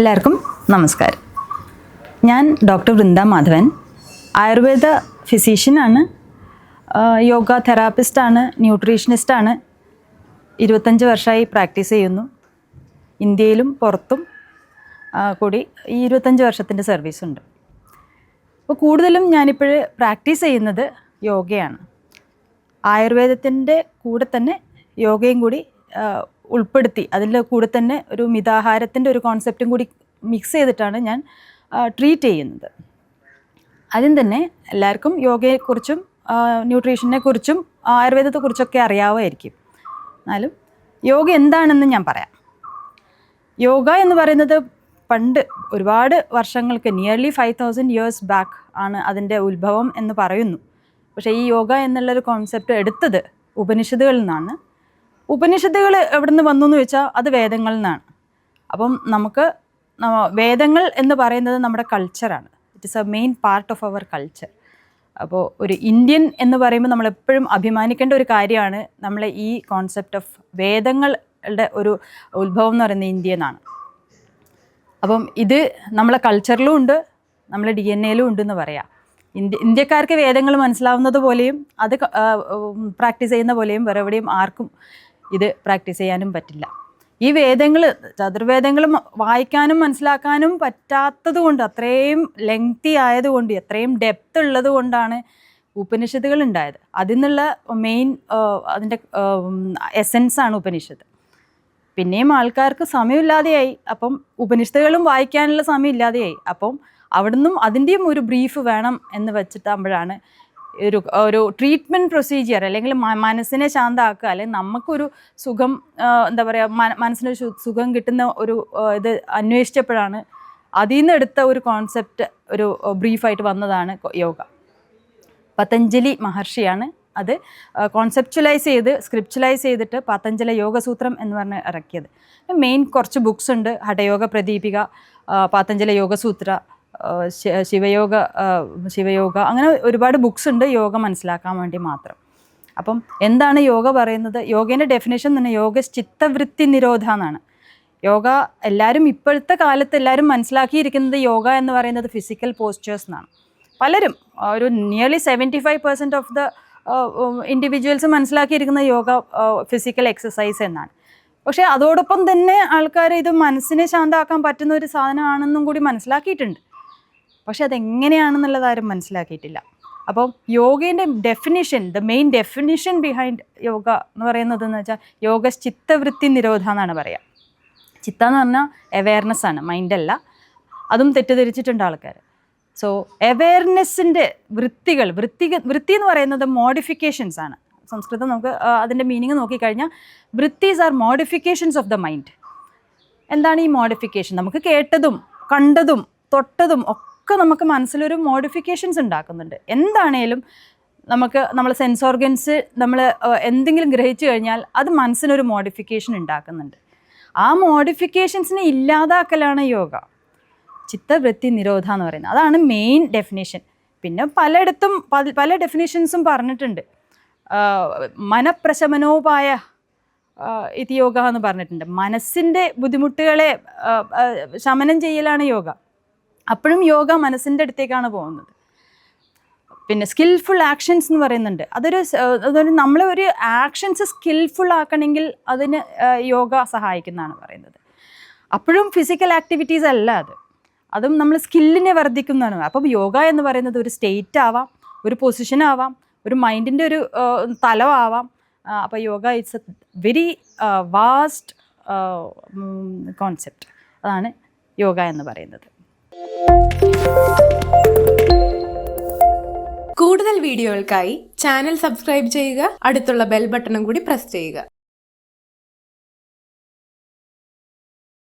എല്ലാവർക്കും നമസ്കാരം. ഞാൻ ഡോക്ടർ വൃന്ദ മാധവൻ ആയുർവേദ ഫിസീഷ്യനാണ് യോഗ തെറാപ്പിസ്റ്റാണ് ന്യൂട്രീഷനിസ്റ്റാണ് ഇരുപത്തഞ്ച് വർഷമായി പ്രാക്ടീസ് ചെയ്യുന്നു. ഇന്ത്യയിലും പുറത്തും കൂടി ഈ ഇരുപത്തഞ്ച് വർഷത്തിന്റെ സർവീസ് ഉണ്ട്. അപ്പോൾ കൂടുതലും ഞാനിപ്പോൾ പ്രാക്ടീസ് ചെയ്യുന്നത് യോഗയാണ്. ആയുർവേദത്തിന്റെ കൂടെ തന്നെ യോഗയും കൂടി ഉൾപ്പെടുത്തി. അതിന്റെ കൂടെ തന്നെ ഒരു മിതാഹാരത്തിന്റെ ഒരു കോൺസെപ്റ്റും കൂടി മിക്സ് ചെയ്തിട്ടാണ് ഞാൻ ട്രീറ്റ് ചെയ്യുന്നത്. ആദ്യം തന്നെ എല്ലാവർക്കും യോഗയെക്കുറിച്ചും ന്യൂട്രീഷനെ കുറിച്ചും ആയുർവേദത്തെക്കുറിച്ചൊക്കെ അറിയാവുമായിരിക്കും. എന്നാലും യോഗ എന്താണെന്ന് ഞാൻ പറയാം. യോഗ എന്ന് പറയുന്നത് പണ്ട് ഒരുപാട് വർഷങ്ങൾക്ക് nearly five thousand years back ആണ് അതിന്റെ ഉത്ഭവം എന്ന് പറയുന്നു. പക്ഷേ ഈ യോഗ എന്നുള്ളൊരു കോൺസെപ്റ്റ് എടുത്തത് ഉപനിഷത്തുകളിൽ നിന്നാണ്. ഉപനിഷത്തുകൾ എവിടെ നിന്ന് വന്നു എന്ന് വെച്ചാൽ അത് വേദങ്ങളിൽ നിന്നാണ്. അപ്പം നമുക്ക് വേദങ്ങൾ എന്ന് പറയുന്നത് നമ്മുടെ കൾച്ചറാണ് it is a main part of our culture അപ്പോൾ ഒരു ഇന്ത്യൻ എന്ന് പറയുമ്പോൾ നമ്മൾ എപ്പോഴും അഭിമാനിക്കേണ്ട ഒരു കാര്യമാണ് നമ്മളെ ഈ കോൺസെപ്റ്റ് ഓഫ് വേദങ്ങളുടെ ഒരു ഉത്ഭവം എന്ന് പറയുന്നത് ഇന്ത്യ എന്നാണ്. അപ്പം ഇത് നമ്മളെ കൾച്ചറിലും ഉണ്ട് നമ്മളെ ഡി എൻ എയിലും ഉണ്ടെന്ന് പറയാം. ഇന്ത്യ ഇന്ത്യക്കാർക്ക് വേദങ്ങൾ മനസ്സിലാവുന്നത് പോലെയും അത് പ്രാക്ടീസ് ചെയ്യുന്ന പോലെയും വേറെ എവിടെയും ആർക്കും ഇത് പ്രാക്ടീസ് ചെയ്യാനും പറ്റില്ല. ഈ വേദങ്ങൾ ചതുർവേദങ്ങൾ വായിക്കാനും മനസ്സിലാക്കാനും പറ്റാത്തത് കൊണ്ട് അത്രയും ലെങ്തി ആയതുകൊണ്ട് എത്രയും ഡെപ്ത് ഉള്ളത് കൊണ്ടാണ് ഉപനിഷത്തുകൾ ഉണ്ടായത്. അതിൽ നിന്നുള്ള മെയിൻ അതിന്റെ എസെൻസ് ആണ് ഉപനിഷത്ത്. പിന്നെയും ആൾക്കാർക്ക് സമയമില്ലാതെയായി. അപ്പം ഉപനിഷത്തുകളും വായിക്കാനുള്ള സമയം ഇല്ലാതെയായി അപ്പം അവിടുന്നും അതിന്റെയും ഒരു ബ്രീഫ് വേണം എന്ന് വെച്ചിട്ടാകുമ്പോഴാണ് ഒരു ഒരു ട്രീറ്റ്മെന്റ് പ്രൊസീജിയർ അല്ലെങ്കിൽ മനസ്സിനെ ശാന്തമാക്കുക അല്ലെങ്കിൽ നമുക്കൊരു സുഖം എന്താ പറയുക മനസ്സിന് സുഖം കിട്ടുന്ന ഒരു ഇത് അന്വേഷിച്ചപ്പോഴാണ് അതിൽ നിന്ന് എടുത്ത ഒരു കോൺസെപ്റ്റ് ഒരു ബ്രീഫായിട്ട് വന്നതാണ് യോഗ. പതഞ്ജലി മഹർഷിയാണ് അത് കോൺസെപ്ച്വലൈസ് ചെയ്ത് സ്ക്രിപ്ച്വലൈസ് ചെയ്തിട്ട് പതഞ്ജല യോഗസൂത്രം എന്ന് പറഞ്ഞ് ഇറക്കിയത്. മെയിൻ കുറച്ച് ബുക്സ് ഉണ്ട് ഹഠയോഗ പ്രദീപിക പാതഞ്ജല യോഗസൂത്ര ശിവയോഗ ശിവയോഗ അങ്ങനെ ഒരുപാട് ബുക്സ് ഉണ്ട് യോഗ മനസ്സിലാക്കാൻ വേണ്ടി മാത്രം. അപ്പം എന്താണ് യോഗ പറയുന്നത്? യോഗേന്റെ ഡെഫിനേഷൻ തന്നെ യോഗ ചിത്തവൃത്തി നിരോധ എന്നാണ്. യോഗ എല്ലാവരും ഇപ്പോഴത്തെ കാലത്ത് എല്ലാവരും മനസ്സിലാക്കിയിരിക്കുന്നത് യോഗ എന്ന് പറയുന്നത് ഫിസിക്കൽ പോസ്റ്റേഴ്സ് എന്നാണ്. പലരും ഒരു nearly seventy five percent of the individuals മനസ്സിലാക്കിയിരിക്കുന്ന yoga physical exercise എന്നാണ്. പക്ഷേ അതോടൊപ്പം തന്നെ ആൾക്കാർ ഇത് മനസ്സിനെ ശാന്തമാക്കാൻ പറ്റുന്ന ഒരു സാധനമാണെന്നും കൂടി മനസ്സിലാക്കിയിട്ടുണ്ട്. പക്ഷെ അതെങ്ങനെയാണെന്നുള്ളത് ആരും മനസ്സിലാക്കിയിട്ടില്ല. അപ്പോൾ യോഗേന്റെ definition the main definition behind yoga എന്ന് പറയുന്നത് എന്ന് വെച്ചാൽ യോഗ ചിത്തവൃത്തി നിരോധ എന്നാണ് പറയുക. ചിത്ത എന്ന് പറഞ്ഞാൽ അവയർനെസ് ആണ് മൈൻഡല്ല അതും തെറ്റിദ്ധരിച്ചിട്ടുണ്ട് ആൾക്കാർ. സോ അവയർനെസ്സിന്റെ വൃത്തികൾ വൃത്തി വൃത്തി എന്ന് പറയുന്നത് മോഡിഫിക്കേഷൻസ് ആണ്. സംസ്കൃതം നമുക്ക് അതിന്റെ മീനിങ് നോക്കിക്കഴിഞ്ഞാൽ vrittis are modifications of the mind എന്താണ് ഈ മോഡിഫിക്കേഷൻ നമുക്ക് കേട്ടതും കണ്ടതും തൊട്ടതും ഒക്കെ നമുക്ക് മനസ്സിലൊരു മോഡിഫിക്കേഷൻസ് ഉണ്ടാക്കുന്നുണ്ട്. എന്താണേലും നമുക്ക് നമ്മൾ സെൻസ് ഓർഗൻസ് നമ്മൾ എന്തെങ്കിലും ഗ്രഹിച്ചു കഴിഞ്ഞാൽ അത് മനസ്സിനൊരു മോഡിഫിക്കേഷൻ ഉണ്ടാക്കുന്നുണ്ട്. ആ മോഡിഫിക്കേഷൻസിനെ ഇല്ലാതാക്കലാണ് യോഗ. ചിത്തവൃത്തി നിരോധ എന്ന് പറയുന്നത്. അതാണ് മെയിൻ ഡെഫിനേഷൻ പിന്നെ പലയിടത്തും പല- ഡെഫിനേഷൻസും പറഞ്ഞിട്ടുണ്ട്. മനപ്രശമനോപായ ഇത് യോഗ എന്ന് പറഞ്ഞിട്ടുണ്ട്. മനസ്സിന്റെ ബുദ്ധിമുട്ടുകളെ ശമനം ചെയ്യലാണ് യോഗ. അപ്പോഴും യോഗ മനസ്സിന്റെ അടുത്തേക്കാണ് പോകുന്നത്. പിന്നെ സ്കിൽഫുൾ ആക്ഷൻസ് എന്ന് പറയുന്നുണ്ട്. അതൊരു അതൊരു നമ്മളെ ഒരു ആക്ഷൻസ് സ്കിൽഫുൾ ആക്കണമെങ്കിൽ അതിന് യോഗ സഹായിക്കുന്നതാണ് പറയുന്നത്. അപ്പോഴും ഫിസിക്കൽ ആക്ടിവിറ്റീസ് അല്ല അത്. അതും നമ്മൾ സ്കില്ലിനെ വർദ്ധിക്കുന്നതാണ്. അപ്പം യോഗ എന്ന് പറയുന്നത് ഒരു സ്റ്റേറ്റ് ആവാം ഒരു പൊസിഷൻ ആവാം ഒരു മൈൻഡിന്റെ ഒരു തലമാവാം അപ്പോൾ yoga it's a very vast concept അതാണ് യോഗ എന്ന് പറയുന്നത്. കൂടുതൽ വീഡിയോകൾക്കായി ചാനൽ സബ്സ്ക്രൈബ് ചെയ്യുക അടുത്തുള്ള ബെൽ ബട്ടണും കൂടി പ്രസ് ചെയ്യുക.